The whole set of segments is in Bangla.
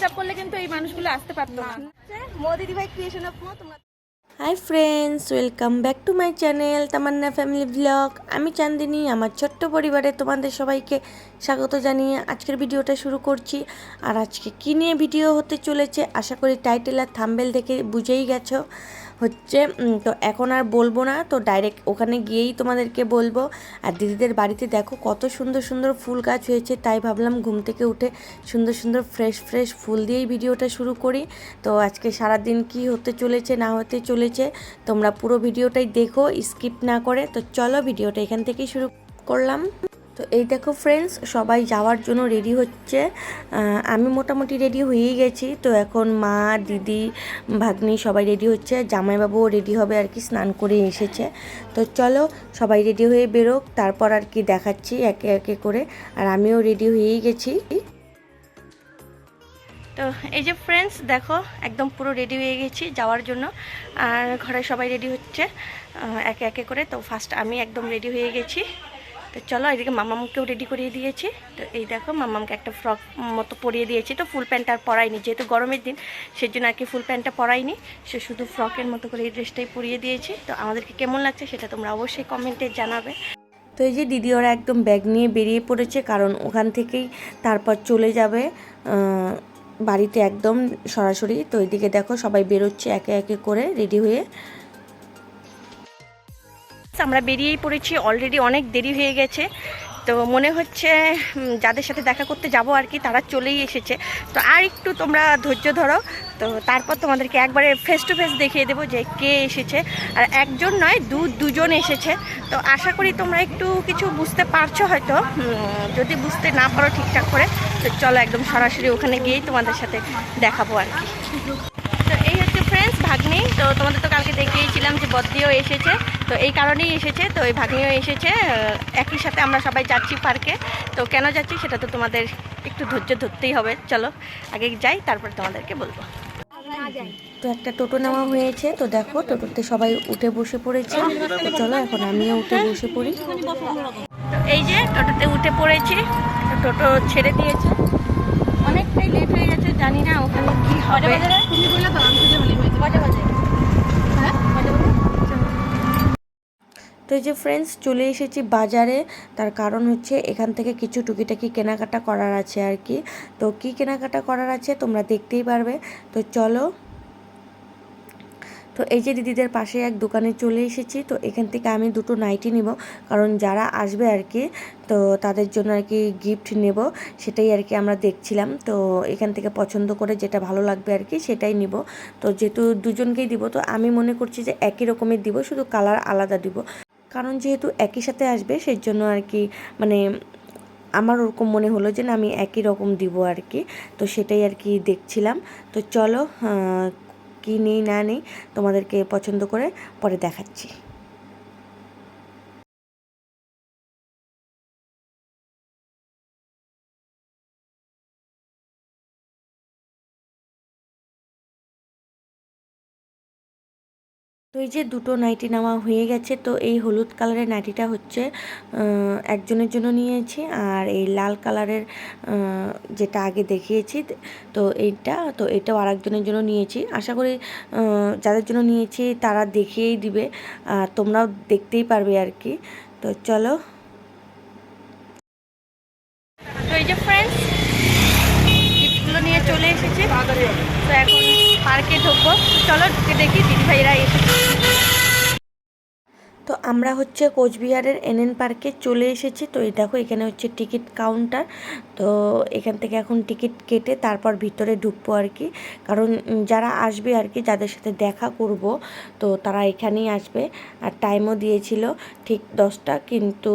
মিট আপ করলে কিন্তু এই মানুষগুলো আসতে পারতো না। মোদি ভাই ক্রিয়েশন অফ মো তোমরা hi friends welcome back to my channel Tamanna family blog আমি চান্দিনী আমার ছোট্ট পরিবারে তোমাদের সবাইকে স্বাগত জানিয়ে আজকের ভিডিওটা শুরু করছি। আর আজকে কী নিয়ে ভিডিও হতে চলেছে আশা করি টাইটেল আর থাম্বেল দেখে বুঝেই গেছো। হচ্ছে তো এখন আর বলব না, তো ডাইরেক্ট ওখানে গিয়েই তোমাদেরকে বলব। আর দিদিদের বাড়িতে দেখো কত সুন্দর সুন্দর ফুল গাছ হয়েছে, তাই ভাবলাম ঘুম থেকে উঠে সুন্দর সুন্দর ফ্রেশ ফ্রেশ ফুল দিয়েই ভিডিওটা শুরু করি। তো আজকে সারাদিন কি হতে চলেছে, না হতে চলেছে, তোমরা পুরো ভিডিওটাই দেখো স্কিপ না করে। তো চলো ভিডিওটা এখান থেকেই শুরু করলাম। তো এই দেখো ফ্রেন্ডস সবাই যাওয়ার জন্য রেডি হচ্ছে। আমি মোটামুটি রেডি হয়েই গেছি। তো এখন মা, দিদি, ভাগ্নি সবাই রেডি হচ্ছে। জামাইবাবুও রেডি হবে আর কি, স্নান করে এসেছে। তো চলো, সবাই রেডি হয়ে বেরোক। তারপর আর কি দেখাচ্ছি একে একে করে। আর আমিও রেডি হয়েই গেছি। তো এই যে ফ্রেন্ডস দেখো, একদম পুরো রেডি হয়ে গেছি যাওয়ার জন্য। আর ঘরে সবাই রেডি হচ্ছে একে একে করে। তো ফার্স্ট আমি একদম রেডি হয়ে গেছি। তো চলো, এদিকে মামামকেও রেডি করিয়ে দিয়েছি। তো এই দেখো, মামামকে একটা ফ্রক মতো পরিয়ে দিয়েছি। তো ফুল প্যান্ট আর পরাইনি, যেহেতু গরমের দিন সেই জন্য আর কি ফুল প্যান্টটা পরাইনি। সে শুধু ফ্রকের মতো করে এই ড্রেসটাই পরিয়ে দিয়েছি। তো আমাদেরকে কেমন লাগছে সেটা তোমরা অবশ্যই কমেন্টে জানাবে। তো এই যে দিদি, ওরা একদম ব্যাগ নিয়ে বেরিয়ে পড়েছে, কারণ ওখান থেকেই তারপর চলে যাবে বাড়িতে একদম সরাসরি। তো এদিকে দেখো, সবাই বেরোচ্ছে একে একে করে রেডি হয়ে। আমরা বেরিয়েই পড়েছি অলরেডি অনেক দেরি হয়ে গেছে। তো মনে হচ্ছে যাদের সাথে দেখা করতে যাব আর কি, তারা চলেই এসেছে। তো আর একটু তোমরা ধৈর্য ধরো। তো তারপর তোমাদেরকে একবারে ফেস টু ফেস দেখিয়ে দেবো যে কে এসেছে। আর একজন নয়, দু, দুজন এসেছে। তো আশা করি তোমরা একটু কিছু বুঝতে পারছ হয়তো। যদি বুঝতে না পারো ঠিকঠাক করে, তো চলো একদম সরাসরি ওখানে গিয়েই তোমাদের সাথে দেখাবো আর কি তো এই হচ্ছে ফ্রেন্ডস ভাগ্নি। তো তোমাদের তো কালকে দেখিয়েছিলাম যে বদ্রিও এসেছে। তো এই কারণেই এসেছে। তো এই ভাগ্নিও এসেছে। একই সাথে আমরা সবাই যাচ্ছি পার্কে। তো কেন যাচ্ছি সেটা তো তোমাদের একটু ধৈর্য ধরতেই হবে। চলো আগে যাই তারপর তোমাদেরকে বলব। তো একটা টোটো নেওয়া হয়েছে। তো দেখো টোটোতে সবাই উঠে বসে পড়েছে। তো চলো এখন আমিও উঠে বসে পড়ি। তো এই যে টোটোতে উঠে পড়েছি। তো টোটো ছেড়ে দিয়েছে। অনেকটাই লেট হয়ে গেছে জানি না ওখানে কি হবে। হ্যাঁ? তো যে ফ্রেন্ডস চলে এসেছি বাজারে। তার কারণ হচ্ছে এখান থেকে কিছু টুকিটাকি কেনাকাটা করার আছে আর কি। তো কি কেনাকাটা করার আছে তোমরা দেখতেই পারবে। তো চলো তো এই যে দিদিদের পাশে এক দোকানে চলে এসেছি, তো এখান থেকে আমি দুটো নাইটি নিব। কারণ যারা আসবে আর কি তো তাদের জন্য আর কি গিফট নেব, সেটাই আর কি আমরা দেখছিলাম। তো এখান থেকে পছন্দ করে যেটা ভালো লাগবে আর কি সেটাই নিব। তো যেহেতু দুজনকেই দিব, তো আমি মনে করছি যে একই রকমের দিব, শুধু কালার আলাদা দিব। কারণ যেহেতু একই সাথে আসবে সেই জন্য আর কি মানে আমার ওরকম মনে হলো যে না, আমি একই রকম দিব আর কি তো সেটাই আর কি দেখছিলাম। তো চলো কি নেই না নেই তোমাদেরকে পছন্দ করে পরে দেখাচ্ছি। এই যে দুটো নাইটি নেওয়া হয়ে গেছে, তো এই হলুদ কালারের নাইটিটা হচ্ছে একজনের জন্য নিয়েছি আর এই লাল কালারের যেটা আগে দেখিয়েছি, তো এইটা, তো এটাও আরেকজনের জন্য নিয়েছি। আশা করি যাদের জন্য নিয়েছি তারা দেখিয়েই দিবে, আর তোমরাও দেখতেই পারবে আর কি। তো চলো। তো নিয়ে চলে এসেছি। তো এখন পার্কে ঢুকবো। চলো ঢুকে দেখি দিদিভাইরা এসেছে। তো আমরা হচ্ছে কোচবিহারের এনএন পার্কে চলে এসেছি। তো এই দেখো, এখানে হচ্ছে টিকিট কাউন্টার। তো এখান থেকে এখন টিকিট কেটে তারপর ভিতরে ঢুকবো আর কি। কারণ যারা আসবে আর কি, যাদের সাথে দেখা করব, তো তারা এখানেই আসবে। আর টাইমও দিয়েছিল ঠিক দশটা। কিন্তু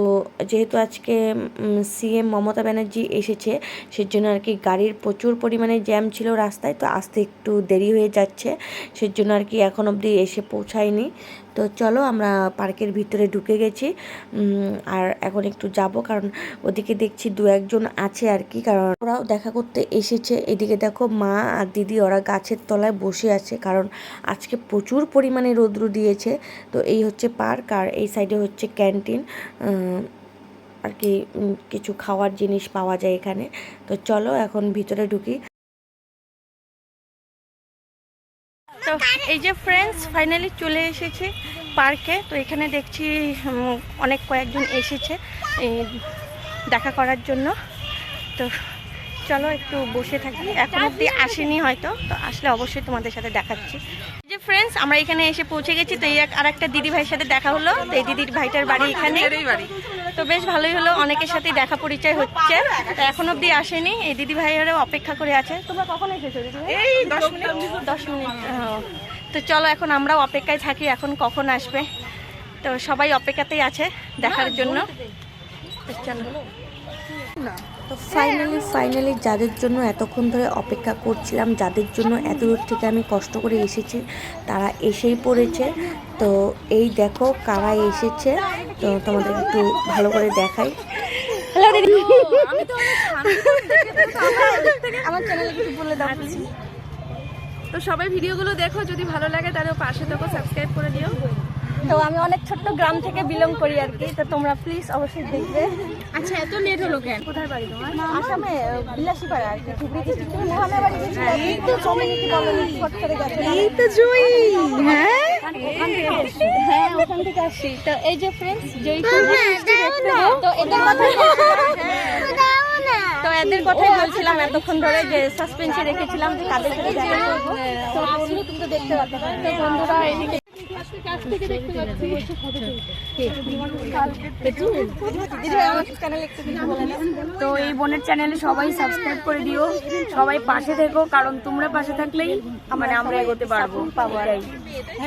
যেহেতু আজকে সিএম মমতা ব্যানার্জি এসেছে, সেজন্য আর কি গাড়ির প্রচুর পরিমাণে জ্যাম ছিল রাস্তায়। তো আসতে একটু দেরি হয়ে যাচ্ছে, সেজন্য আর কি এখন অবধি এসে পৌঁছায়নি। তো চলো আমরা পার্কের ভিতরে ঢুকে গেছি। আর এখন একটু যাব, কারণ ওদিকে দেখছি দু একজন আছে আর কি, কারণ ওরাও দেখা করতে এসেছে। এদিকে দেখো মা আর দিদি, ওরা গাছের তলায় বসে আছে, কারণ আজকে প্রচুর পরিমাণে রৌদ্র দিয়েছে। তো এই হচ্ছে পার্ক, আর এই সাইডে হচ্ছে ক্যান্টিন। আর কি কিছু খাওয়ার জিনিস পাওয়া যায় এখানে। তো চলো এখন ভিতরে ঢুকি। এই যে ফ্রেন্ডস ফাইনালি চলে এসেছি পার্কে তো এখানে দেখছি অনেক কয়েকজন এসেছে দেখা করার জন্য। তো চলো একটু বসে থাকি। এখন অব্দি আসেনি হয়তো, তো আসলে অবশ্যই তোমাদের সাথে দেখাচ্ছি। যে ফ্রেন্ডস আমরা এখানে এসে পৌঁছে গেছি। তো এই আর একটা দিদি ভাইয়ের সাথে দেখা হলো। তো এই দিদির ভাইটার বাড়ি এখানে। তো বেশ ভালোই হলো। অনেকের সাথেই দেখা পরিচয় হচ্ছে। তো এখন অব্দি আসেনি। এই দিদি ভাইয়েরাও অপেক্ষা করে আছে। তোমরা কখন এসেছ দিদি এই দশ মিনিট। দশ মিনিট তো চলো এখন আমরাও অপেক্ষায় থাকি। এখন কখন আসবে? তো সবাই অপেক্ষাতেই আছে দেখার জন্য। চলো। তো ফাইনালি ফাইনালি যাদের জন্য এতক্ষণ ধরে অপেক্ষা করছিলাম যাদের জন্য এত দূর থেকে আমি কষ্ট করে এসেছি তারা এসেই পড়েছে। তো এই দেখো কারা এসেছে। তো তোমাদের একটু ভালো করে দেখাই। হ্যালো দিদি। আমার চ্যানেলে কিছু বলে দাও তো সবাই ভিডিওগুলো দেখো যদি ভালো লাগে তাহলে পাশে দেখো সাবস্ক্রাইব করে দিও। তো আমি অনেক ছোট্ট গ্রাম থেকে বিলং করি আর কি তো তোমরা প্লিজ অবশ্যই দেখবে। আচ্ছা এত লেট হলো কেন? কোথায় বাড়ি তোমার? আসামে বিলাসীপাড়া আর কি ধুবড়ি ডিস্ট্রিক্ট বাড়ি গেছিলে এই তো কমিউনিটি কলোনি ফট করে গেছে এই তো জয়ী। হ্যাঁ? হ্যাঁ ওখান থেকে আসছি। তো এই যে ফ্রেন্ডস জয়ী তো এদের কথা তো এদের কথাই বলছিলাম এতক্ষণ ধরে যে সাসপেন্সে রেখেছিলাম যে কাদের সাথে দেখা করব। তো তুমি তো দেখতে পাচ্ছ তো বন্ধুরা এদিকে কাছ থেকে দেখতে পাচ্ছি বলে দাও। তো এই বোনের চ্যানেলে সবাই সাবস্ক্রাইব করে দিও। সবাই পাশে থেকো কারণ তোমরা পাশে থাকলেই মানে আমরা এগোতে পারব।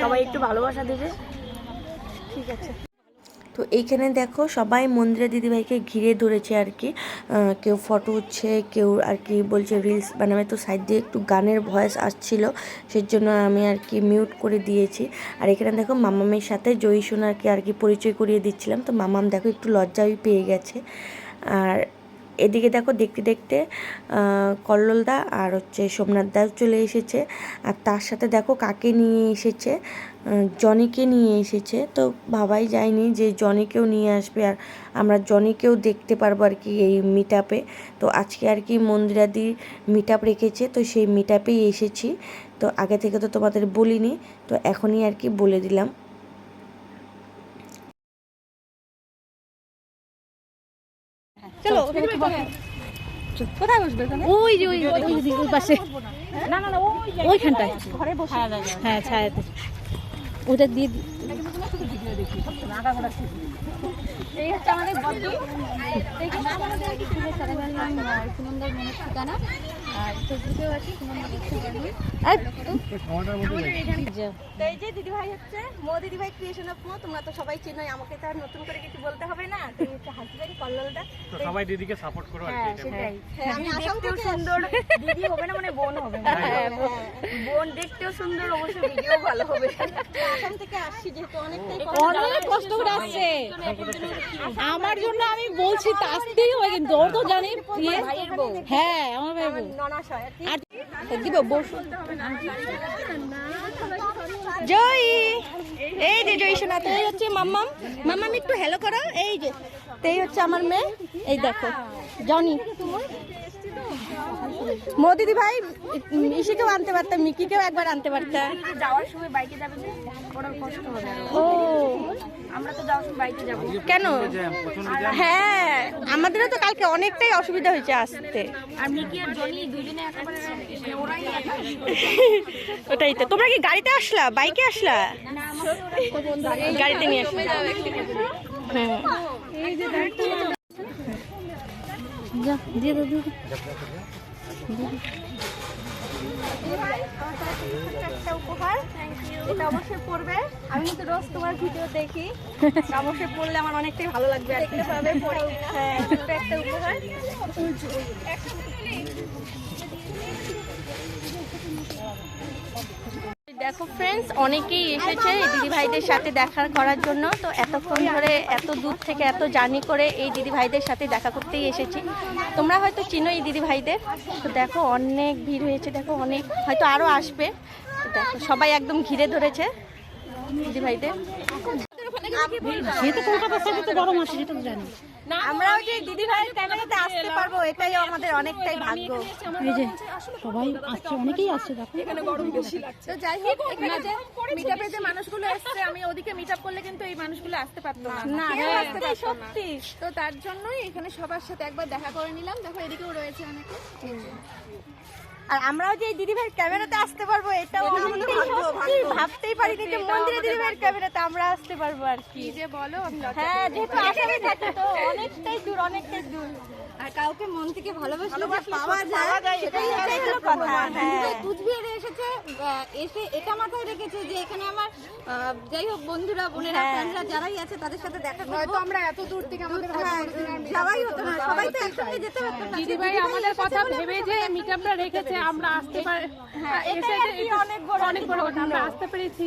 সবাই একটু ভালোবাসা দেবে। তো এইখানে দেখো সবাই মন্দিরা দিদিভাইকে ঘিরে ধরেছে আর কি। কেউ ফটো উঠছে, কেউ আর কি বলছে রিলস বানাবে। তো সাইড দিয়ে একটু গানের ভয়েস আসছিল সেই জন্য আমি আর কি মিউট করে দিয়েছি। আর এখানে দেখো মামামের সাথে জয়ী সোনারকে আর কি পরিচয় করিয়ে দিচ্ছিলাম। তো মামাম দেখো একটু লজ্জাই পেয়ে গেছে। আর এদিকে দেখো দেখতে দেখতে কল্লোলদা আর হচ্ছে সোমনাথ দাও চলে এসেছে। আর তার সাথে দেখো কাকে নিয়ে এসেছে? জনিকে নিয়ে এসেছে। তো ভাবাই যায়নি যে জনিকেও নিয়ে আসবে আর আমরা জনিকেও দেখতে পারব আর কি এই মিট তো আজকে আর কি মন্দিরাদি মিট আপ রেখেছে, তো সেই মিট এসেছি। তো আগে থেকে তো তোমাদের বলিনি, তো এখনই আর কি বলে দিলাম। চলো কোথায় বসবে ওই যে ওই ওই ওই পাশে। না না না ওইখানটায়। ঘরে বসে। হ্যাঁ ছায়াতে। ওটা দিয়ে এই হচ্ছে আমাদের আমাদের সুনন্দর মনের ঠিকানা। আর ফেসবুকেও আছে এই যে দিদি ভাই হচ্ছে মো দিদি ভাই ক্রিয়েশন অফ মো তোমরা তো সবাই চেনোই আমাকে তো আর নতুন করে কিছু বলতে হবে না। তো এই হচ্ছে হাসিবাড়ি কল্লোলটা তো সবাই দিদিকে সাপোর্ট করো আর কি সেটাই। হ্যাঁ আমি আসাম থেকে সুন্দর। দিদি হবে না মানে বোন হবে বোন। দেখতেও সুন্দর অবশ্যই ভিডিও ভালো হবে। আসছি। আসাম থেকে আসছি যেহেতু অনেকটাই অনেক কষ্ট করে আসছে। আমার জন্য আমি বলছি আসতেই হবে কিন্তু। ওর তো জানি ইয়ে। হ্যাঁ আমার ভাই বউ। দিব বসু জয়ী! এই যে জয়ী সোনা, তো এই হচ্ছে মাম্মাম। মাম্মাম, একটু হ্যালো করো। এই যে তেই হচ্ছে আমার মেয়ে। এই দেখো, জনি। মোদিদি ভাই ইসিকেও আনতে পারতাম মিকিকেও একবার আনতে পারতাম যাওয়ার সময় বাইকে যাবে যে কষ্ট হবে। ও। আমরা তো যাওয়ার সময় বাইকে যাব। কেন। হ্যাঁ আমাদেরও তো কালকে অনেকটাই অসুবিধা হয়েছে আসতে। আর মিকি আর জনি দুজনে একেবারে মানে ওরাই ওটাই তো। তোমরা কি গাড়িতে আসলা? বাইকে আসলা? গাড়িতে নিয়ে আসলা। হুম যা দিয়ে দাও দিয়ে এটা অবশ্যই পড়বে আমি কিন্তু রোজ তোমার ভিডিও দেখি অবশ্যই পড়লে আমার অনেকটাই ভালো লাগবে দেখতে পাবে হ্যাঁ একটা উপহার দেখো ফ্রেন্ডস অনেকেই এসেছে দিদি ভাইদের সাথে দেখা করার জন্য। তো এতক্ষণ ধরে, এত দূর থেকে, এত জার্নি করে এই দিদি ভাইদের সাথে দেখা করতেই এসেছি। তোমরা হয়তো চিনো এই দিদি ভাইদের। তো দেখো, অনেক ভিড় হয়েছে, দেখো অনেক, হয়তো আরও আসবে। দেখো, সবাই একদম ঘিরে ধরেছে দিদি ভাইদের। সে তো কলকাতার সাথে তো গরম আছে সেটা তো জানি। আমরাও যে দিদি ভাইয়ের ক্যামেরাতে আসতে পারব এটাই আমাদের অনেকটাই ভাগ্য। এই যে সবাই আসছে অনেকেই আসছে দেখো। তো যাই হোক এখানে যে মিটআপে যে মানুষগুলো এসছে আমি ওদিকে মিটআপ করলে কিন্তু এই মানুষগুলো আসতে পারতো না। হ্যাঁ, আসতে পারতো সত্যি। তো তার জন্যই এখানে সবার সাথে একবার দেখা করে নিলাম। দেখো এদিকেও রয়েছে অনেকে। আর আমরাও যে এই দিদি ভাইয়ের ক্যামেরাতে আসতে পারব এটাও ভাবতেই পারিনি যে মন্দিরে দিদি ভাইয়ের ক্যামেরাতে আমরা আসতে পারব আর কি। কি যে বলো হ্যাঁ যেহেতু আসামে থাকি তো অনেকটাই দূর অনেকটাই দূর। আর কাউকে মন থেকে ভালোবাসলে যে পাওয়া যায় সেটাই এটাই হলো কথা। হ্যাঁ। কুচবিহারে এসেছে এসে এটা মাথায় রেখেছে যে এখানে আমার যাই হোক বন্ধুরা বোনেরা হ্যাঁ। ফ্রেন্ডরা যারাই আছে তাদের সাথে দেখা হয়তো আমরা এত দূর থেকে আমাদের হ্যাঁ, যাওয়াই হতো না সবাই তো একসঙ্গে যেতে পারতো আমাদের কথা ভেবে যে মিটআপটা রেখেছে আমরা আসতে পারি হ্যাঁ, এসে অনেক বড় অনেক বড় কথা আমরা আসতে পেরেছি।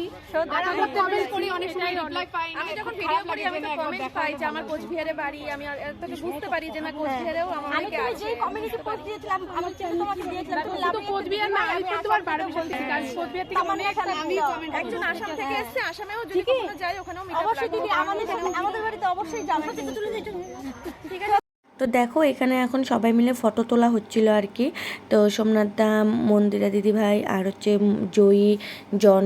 আর আমরা কমেন্ট করি অনেক সময় রিপ্লাই পাই আমি যখন ভিডিও করি আমি কমেন্ট পাই যে আমার কোচবিহারে বাড়ি আমি এতটা বুঝতে পারি যে না কোচবিহারেও আমার আমি তুমি আছে। যে কমিউনিটি পোস্ট দিয়েছিলাম আমি তোমাকে দিয়েছিলাম তুমি শুধু কোচবিহার না আলিপুরদুয়ার বারো বিশাল থেকে কারণ কোচবিহার থেকে অনেক আমি একজন আসাম থেকে এসছে আসামেও যদি কখনো যায় ওখানেও মিটআপ অবশ্যই দিদি আমাদের আমাদের বাড়িতে অবশ্যই যাবে তো দেখো, এখানে এখন সবাই মিলে ফটো তোলা হচ্ছিল আর কি। তো সোমনাথ দা, মন্দিরা দিদিভাই আর হচ্ছে জয়ী, জন,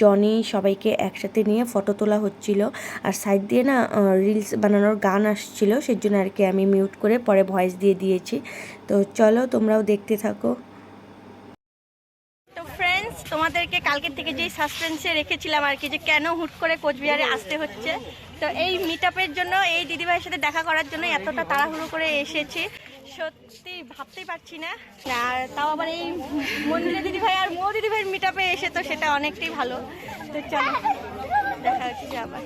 জনি সবাইকে একসাথে নিয়ে ফটো তোলা হচ্ছিল। আর সাইড দিয়ে না রিলস বানানোর গান আসছিল সেই জন্য আর কি আমি মিউট করে পরে ভয়েস দিয়ে দিয়েছি। তো চলো, তোমরাও দেখতে থাকো। তোমাদেরকে কালকের থেকে যেই সাসপেন্সে রেখেছিলাম আর কি, যে কেন হুট করে কোচবিহারে আসতে হচ্ছে তো এই মিট জন্য, এই দিদিভাইয়ের সাথে দেখা করার জন্য এতটা তাড়াহুড়ো করে এসেছি। সত্যি ভাবতেই পারছি না। আর তাও আবার এই মন্দিরে দিদিভাই আর মো দিদিভাইয়ের মিট এসে তো সেটা অনেকটাই ভালো। তো চলো, দেখা হচ্ছে আবার।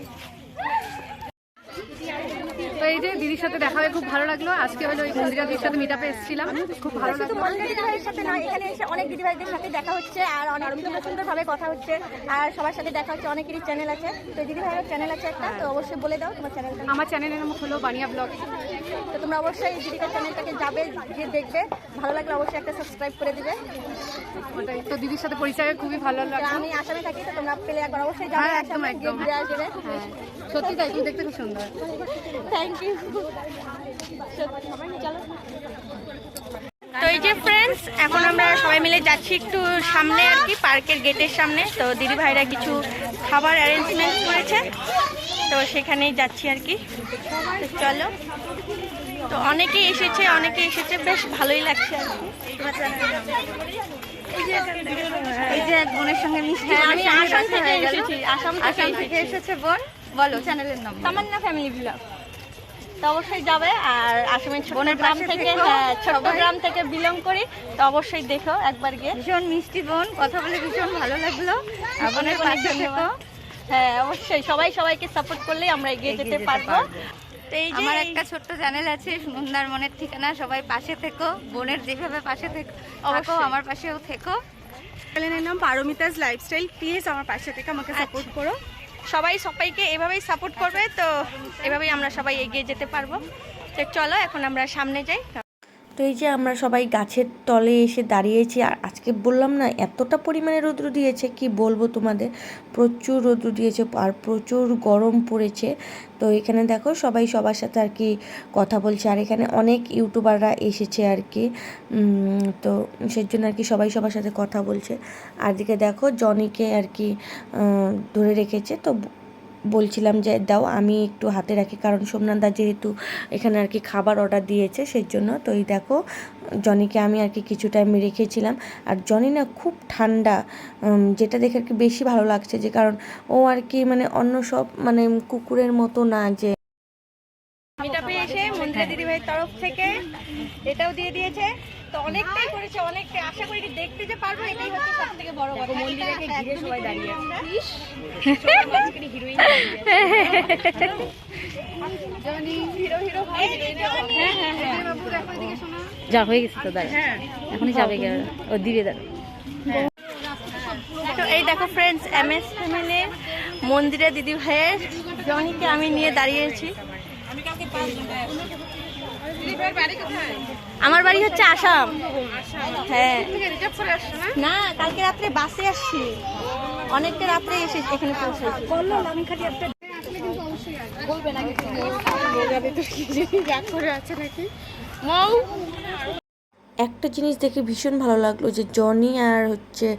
তো এই যে দিদির সাথে দেখা হয়ে খুব ভালো লাগল। আজকে হলো ওই মন্দিরা দিদির সাথে মিটাপে এসেছিলাম। খুব ভালো লাগল। সাথে নয় এখানে এসে অনেক দিদি ভাইদের সাথে দেখা হচ্ছে আর অনেক সুন্দর সুন্দর ভাবে কথা হচ্ছে আর সবার সাথে দেখা হচ্ছে অনেকেরই চ্যানেল আছে। তো দিদি ভাইয়ের চ্যানেল আছে একটা তো অবশ্যই বলে দাও তোমার চ্যানেল আমার চ্যানেলের নাম হলো বানিয়া ব্লগ তো তোমরা অবশ্যই দিদিকার চ্যানেলটাকে যাবে গিয়ে দেখবে। ভালো লাগলে অবশ্যই একটা সাবস্ক্রাইব করে দিবে। ওটাই। তো দিদির সাথে পরিচয় হয়ে খুবই ভালো লাগল। আমি আসামে থাকি তো তোমরা পেলে একবার অবশ্যই যাবে হ্যাঁ, একদম, একদম। ঘুরে আসবে। সত্যি তাই তুমি দেখতে খুব সুন্দর। থ্যাংক ইউ চলো তো এই যে ফ্রেন্ডস এখন আমরা সবাই মিলে যাচ্ছি একটু সামনে আর কি পার্কের গেটের সামনে। তো দিদি ভাইরা কিছু খাবার অ্যারেঞ্জমেন্ট করেছে। তো সেখানেই যাচ্ছি আর কি। চলো। তো অনেকেই এসেছে অনেকে এসেছে বেশ ভালোই লাগছে আর এই যে এক বোনের সঙ্গে মিষ্টি হ্যাঁ, আমি আসাম থেকে এসেছি আসাম আসাম থেকে এসেছে বোন। বলো চ্যানেলের নাম তামান্না ফ্যামিলি ব্লগ তো অবশ্যই যাবে আর আসামের বোনের গ্রাম থেকে হ্যাঁ ছোট গ্রাম থেকে বিলং করি তো অবশ্যই দেখো একবার গিয়ে। ভীষণ মিষ্টি বোন কথা বলে ভীষণ ভালো লাগল। বোনের অনেক অনেক পাশে থেকো। হ্যাঁ অবশ্যই সবাই সবাইকে সাপোর্ট করলেই আমরা এগিয়ে যেতে পারব। আমার একটা ছোট্ট চ্যানেল আছে সুনন্দার মনের ঠিকানা সবাই পাশে থেকো বোনের যেভাবে পাশে থেকো। আমার পাশেও থেকো। চ্যানেলের নাম পারমিতাস লাইফস্টাইল প্লিজ আমার পাশে থেকো আমাকে সাপোর্ট করো। সবাই সবাইকে এভাবেই সাপোর্ট করবে তো এভাবেই আমরা সবাই এগিয়ে যেতে পারব। তো চলো এখন আমরা সামনে যাই। তো এই যে আমরা সবাই গাছের তলে এসে দাঁড়িয়েছি, আর আজকে বললাম না, এতটা পরিমাণে রৌদ্র দিয়েছে, কি বলব তোমাদের? প্রচুর রৌদ্র দিয়েছে, আর প্রচুর গরম পড়েছে। তো এখানে দেখো সবাই সবার সাথে আর কি কথা বলছে, আর এখানে অনেক ইউটিউবাররা এসেছে আর কি। তো সেই জন্য আর কি সবাই সবার সাথে কথা বলছে। আর দিকে দেখো জনিকে আর কি ধরে রেখেছে, তো বলছিলাম যে, দাও, আমি একটু হাতে রাখি। কারণ সোমনাথদা যেহেতু এখানে আর কি খাবার অর্ডার দিয়েছে সেই জন্য তো এই দেখো, জনিকে আমি আর কি কিছু টাইম রেখেছিলাম। আর জনি না খুব ঠান্ডা যেটা দেখে আর কি বেশি ভালো লাগছে যে, কারণ ও আর কি মানে অন্য সব মানে কুকুরের মতো না যে এসে মন্দিরা দিদিভাইয়ের তরফ থেকে এটাও দিয়ে দিয়েছে। তো অনেকটাই করেছে অনেকটাই। আশা করি দেখতে যে পারব এটাই হচ্ছে সব বড় কথা। মন্দিরকে ঘিরে সবাই দাঁড়িয়ে যা হয়ে গেছে তো দাঁড়া। এখনই যাবে গে ও দিবে দাঁড়া। তো এই দেখো ফ্রেন্ডস এম এস ফ্যামিলির মন্দিরে দিদি ভাইয়ের জনিকে আমি নিয়ে দাঁড়িয়েছি। আমার বাড়ি হচ্ছে আসাম। হ্যাঁ। না কালকে রাত্রে বাসে আসছি। অনেকটা রাত্রে এসে এখানে পৌঁছেছি। একটা জিনিস দেখে ভীষণ ভালো লাগল যে জনি আর হচ্ছে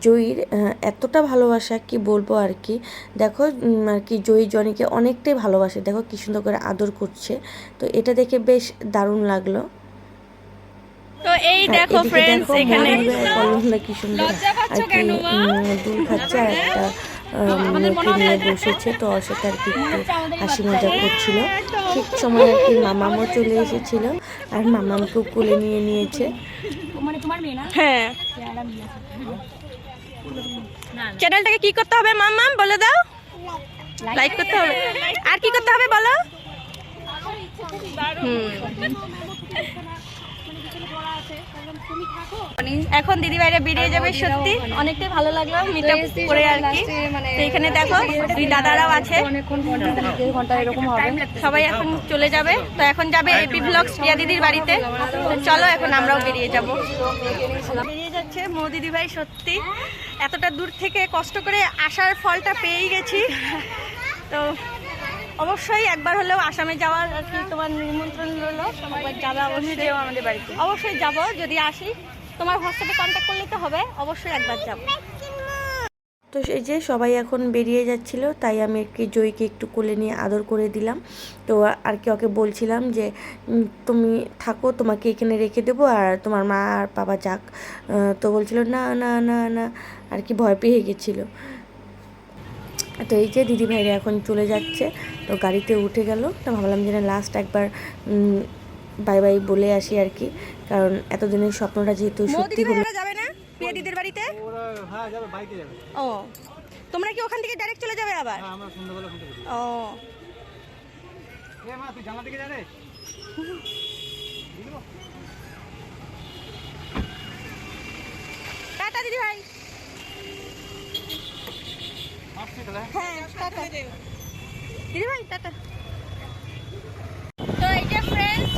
জয়ীর এতটা ভালোবাসা কি বলব আর কি? দেখো আর কি জয়ী জনিকে অনেকটাই ভালোবাসে। দেখো কি সুন্দর করে আদর করছে। তো এটা দেখে বেশ দারুণ লাগল। তো এই দেখো এদিকে ফ্রেন্ডস এখানে কি সুন্দর। আর কি দুল খাচ্ছে আর একটা মেয়েকে নিয়ে বসেছে তো ওর সাথে আর কি হাসি মজা করছিল। ঠিক সময় আর কি মামামও চলে এসেছিল আর মামামকেও কোলে নিয়ে নিয়েছে। মানে তোমার মেয়ে না? হ্যাঁ। চ্যানেলটাকে কি করতে হবে মাম্মাম বলে দাও। লাইক করতে হবে। আর কি করতে হবে বলো। হুম। এখন দিদি বাইরে বেরিয়ে যাবে সত্যি। অনেকটাই ভালো লাগল মিট আপ করে আর কি। তো এখানে দেখো দুই দাদারাও আছে। অনেকক্ষণ ঘণ্টা দেড় ঘণ্টা এরকম হবে। সবাই এখন চলে যাবে। তো এখন যাবে এপি ব্লগস প্রিয়া দিদির বাড়িতে। তো চলো এখন আমরাও বেরিয়ে যাব। বেরিয়ে যাচ্ছে মো দিদি ভাই সত্যি। এতটা দূর থেকে কষ্ট করে আসার ফলটা পেয়েই গেছি। তো অবশ্যই একবার হলেও আসামে যাওয়ার আর কি তোমার নিমন্ত্রণ রইল। যাবে অবশ্যই। আমাদের বাড়িতে। অবশ্যই যাব যদি আসি। তোমার হোয়াটসঅ্যাপে কন্ট্যাক্ট করলেই তো হবে, অবশ্যই একবার যাব। তো সেই যে সবাই এখন বেরিয়ে যাচ্ছিল, তাই আমি আর কি জয়কে একটু কোলে নিয়ে আদর করে দিলাম। তো আর কি ওকে বলছিলাম যে তুমি থাকো, তোমাকে এখানে রেখে দেবো, আর তোমার মা আর বাবা যাক। তো বলছিল, না না না না। আর কি ভয় পেয়ে গেছিল। তো এই যে দিদি ভাইরা এখন চলে যাচ্ছে, তো গাড়িতে উঠে গেল। তো ভাবলাম যে না লাস্ট একবার বাই বাই বলে আসি আর কি। কারণ এতদিনের স্বপ্নটা যেহেতু সত্যি হলো যাবে না? প্রিয়া দিদির বাড়িতে? হ্যাঁ যাবে বাইকে যাবে। ও। তোমরা কি ওখান থেকে ডাইরেক্ট চলে যাবে আবার? হ্যাঁ আমরা সন্ধ্যাবেলা ও। এ মা তুই জানলা থেকে জানে টাটা দিদি ভাই। আসছি তাহলে। হ্যাঁ টাটা। দিদি ভাই টাটা তো এই যে ফ্রেন্ডস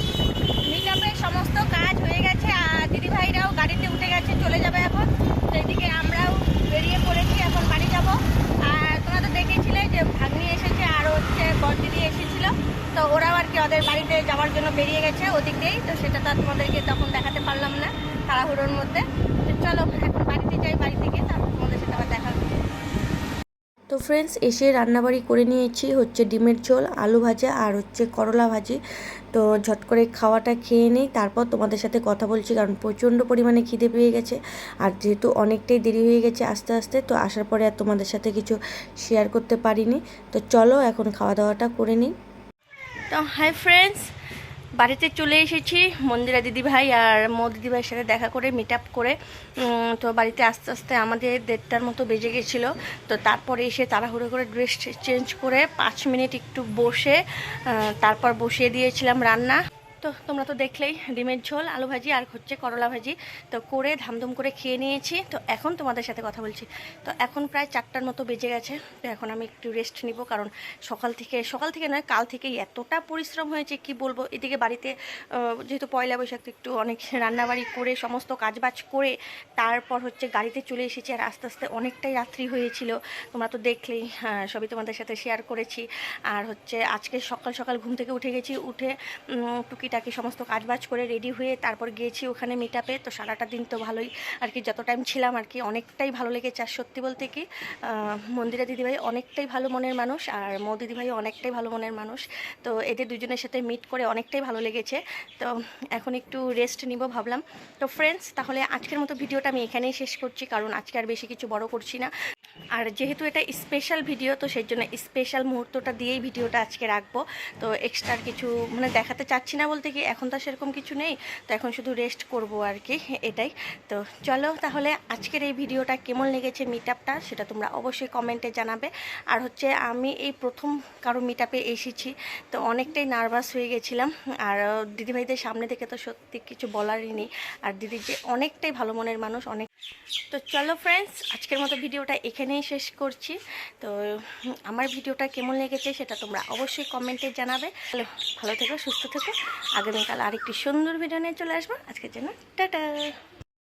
মিটআপের সমস্ত কাজ হয়ে গেছে আর দিদি ভাইরাও গাড়িতে উঠে গেছে চলে যাবে এখন। সেদিকে এদিকে আমরাও বেরিয়ে পড়েছি এখন বাড়ি যাব আর তোমরা তো দেখেছিলে যে ভাগ্নি এসেছে আর হচ্ছে বরদিদি এসেছিল তো ওরাও আর কি ওদের বাড়িতে যাওয়ার জন্য বেরিয়ে গেছে ওদিক দিয়েই তো সেটা তো আর তোমাদেরকে তখন দেখাতে পারলাম না তাড়াহুড়োর মধ্যে তো চলো এখন বাড়িতে যাই বাড়ি থেকে তারপর তোমাদের সাথে আবার দেখা হবে তো ফ্রেন্ডস এসে রান্নাবাড়ি করে নিয়েছি। হচ্ছে ডিমের ঝোল, আলু ভাজা আর হচ্ছে করলা ভাজি। তো ঝট করে খাওয়াটা খেয়ে নেই। তারপর তোমাদের সাথে কথা বলছি, কারণ প্রচণ্ড পরিমাণে খিদে পেয়ে গেছে। আর যেহেতু অনেকটাই দেরি হয়ে গেছে আস্তে আস্তে, তো আসার পরে আর তোমাদের সাথে কিছু শেয়ার করতে পারিনি। তো চলো এখন খাওয়া দাওয়াটা করে নিই। তো হাই ফ্রেন্ডস বাড়িতে চলে এসেছি মন্দিরা দিদিভাই আর মো দিদিভাইয়ের সাথে দেখা করে মিট করে। তো বাড়িতে আস্তে আস্তে আমাদের দেড়টার মতো বেজে গেছিল। তো তারপরে এসে তাড়াহুড়ো করে ড্রেস চেঞ্জ করে পাঁচ মিনিট একটু বসে তারপর বসিয়ে দিয়েছিলাম রান্না। তো তোমরা তো দেখলেই ডিমের ঝোল আলু ভাজি আর হচ্ছে করলা ভাজি। তো করে ধামধুম করে খেয়ে নিয়েছি। তো এখন তোমাদের সাথে কথা বলছি। তো এখন প্রায় চারটার মতো বেজে গেছে। তো এখন আমি একটু রেস্ট নিব কারণ সকাল থেকে সকাল থেকে নয় কাল থেকেই এতটা পরিশ্রম হয়েছে কি বলব? এদিকে বাড়িতে যেহেতু পয়লা বৈশাখ একটু অনেক রান্নাবাড়ি করে সমস্ত কাজবাজ করে তারপর হচ্ছে গাড়িতে চলে এসেছি আর আস্তে আস্তে অনেকটাই রাত্রি হয়েছিল। তোমরা তো দেখলেই সবই তোমাদের সাথে শেয়ার করেছি। আর হচ্ছে আজকে সকাল সকাল ঘুম থেকে উঠে গেছি। উঠে উম, টুকিটাকি সমস্ত কাজবাজ করে রেডি হয়ে তারপর গিয়েছি ওখানে মিট আপে তো সারাটা দিন তো ভালোই আর কি, যত টাইম ছিলাম আর কি, অনেকটাই ভালো লেগেছে আর সত্যি বলতে কি মন্দিরা দিদিভাই অনেকটাই ভালো মনের মানুষ আর মৌ দিদিভাই অনেকটাই ভালো মনের মানুষ। তো এদের দুজনের সাথে মিট করে অনেকটাই ভালো লেগেছে। তো এখন একটু রেস্ট নিব ভাবলাম। তো ফ্রেন্ডস তাহলে আজকের মতো ভিডিওটা আমি এখানেই শেষ করছি, কারণ আজকে আর বেশি কিছু বড় করছি না। আর যেহেতু এটা স্পেশাল ভিডিও তো সেই জন্য স্পেশাল মুহূর্তটা দিয়েই ভিডিওটা আজকে রাখব। তো এক্সট্রা কিছু মানে দেখাতে চাচ্ছি না কি এখন তো সেরকম কিছু নেই, তো এখন শুধু রেস্ট করব আর কি, এটাই। তো চলো তাহলে আজকের এই ভিডিওটা কেমন লেগেছে মিট আপটা সেটা তোমরা অবশ্যই কমেন্টে জানাবে। আর হচ্ছে আমি এই প্রথম কারও মিট আপে এসেছি, তো অনেকটাই নার্ভাস হয়ে গেছিলাম। আর দিদিভাইদের সামনে থেকে তো সত্যি কিছু বলারই নেই, আর দিদি যে অনেকটাই ভালো মনের মানুষ, অনেক তো চলো ফ্রেন্ডস আজকের মতো ভিডিওটা এখানেই শেষ করছি। তো আমার ভিডিওটা কেমন লেগেছে সেটা তোমরা অবশ্যই কমেন্টে জানাবে। ভালো থেকো, সুস্থ থেকো। আগামীকাল আরেকটি সুন্দর ভিডিও নিয়ে চলে আসব। আজকের জন্য টাটা।